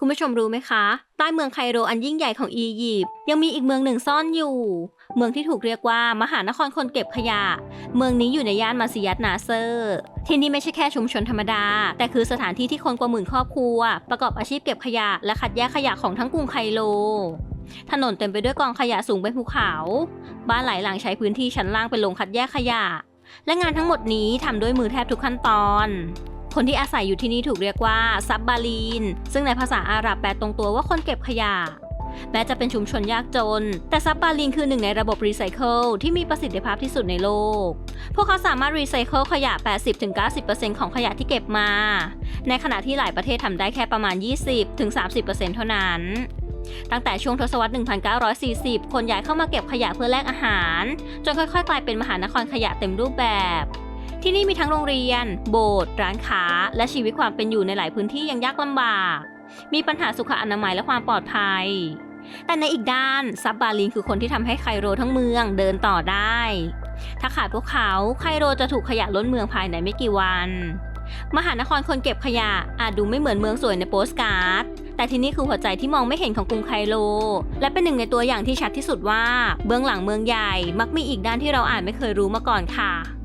คุณผู้ชมรู้ไหมคะ ใต้เมืองไคโรอันยิ่งใหญ่ของอียิปต์ยังมีอีกเมืองหนึ่งซ่อนอยู่ เมืองที่ถูกเรียกว่ามหานครคนเก็บขยะ เมืองนี้อยู่ในย่านมาซิยัตนาเซอร์ ที่นี่ไม่ใช่แค่ชุมชนธรรมดา แต่คือสถานที่ที่คนกว่าหมื่นครอบครัว ประกอบอาชีพเก็บขยะและคัดแยกขยะของทั้งกรุงไคโรถนนเต็มไปด้วยกองขยะสูงเป็นภูเขา บ้านหลายหลังใช้พื้นที่ชั้นล่างเป็นโรงคัดแยกขยะ และงานทั้งหมดนี้ทำด้วยมือแทบทุกขั้นตอน คนที่อาศัยอยู่ที่นี่ถูกเรียกว่าซับบาลีน ซึ่งในภาษาอาหรับแปลตรงตัวว่าคนเก็บขยะ แม้จะเป็นชุมชนยากจน แต่ซับบาลีนคือหนึ่งในระบบรีไซเคิลที่มีประสิทธิภาพที่สุดในโลก พวกเขาสามารถรีไซเคิลขยะ 80-90%ของขยะที่เก็บมา ในขณะที่หลายประเทศทำได้แค่ประมาณ 20-30%เท่านั้นตั้งแต่ช่วงทศวรรษ 1940 คนย้ายเข้ามาเก็บขยะเพื่อแลกอาหาร จนค่อยๆ กลายเป็นมหานครขยะเต็มรูปแบบ ที่นี่มีทั้งโรงเรียน โบสถ์ ร้านค้า และชีวิตความเป็นอยู่ในหลายพื้นที่ยังยากลำบาก มีปัญหาสุขอนามัยและความปลอดภัย แต่ในอีกด้านซับบาลินคือคนที่ทำให้ไคโรทั้งเมืองเดินต่อได้ ถ้าขาดพวกเขาไคโรจะถูกขยะล้นเมืองภายในไม่กี่วัน มหานครคนเก็บขยะอาจดูไม่เหมือนเมืองสวยในโปสการ์ดแต่ที่นี่คือหัวใจที่มองไม่เห็นของกรุงไคโรและเป็นหนึ่งในตัวอย่างที่ชัดที่สุดว่า เบื้องหลังเมืองใหญ่มักมีอีกด้านที่เราอาจไม่เคยรู้มาก่อนค่ะ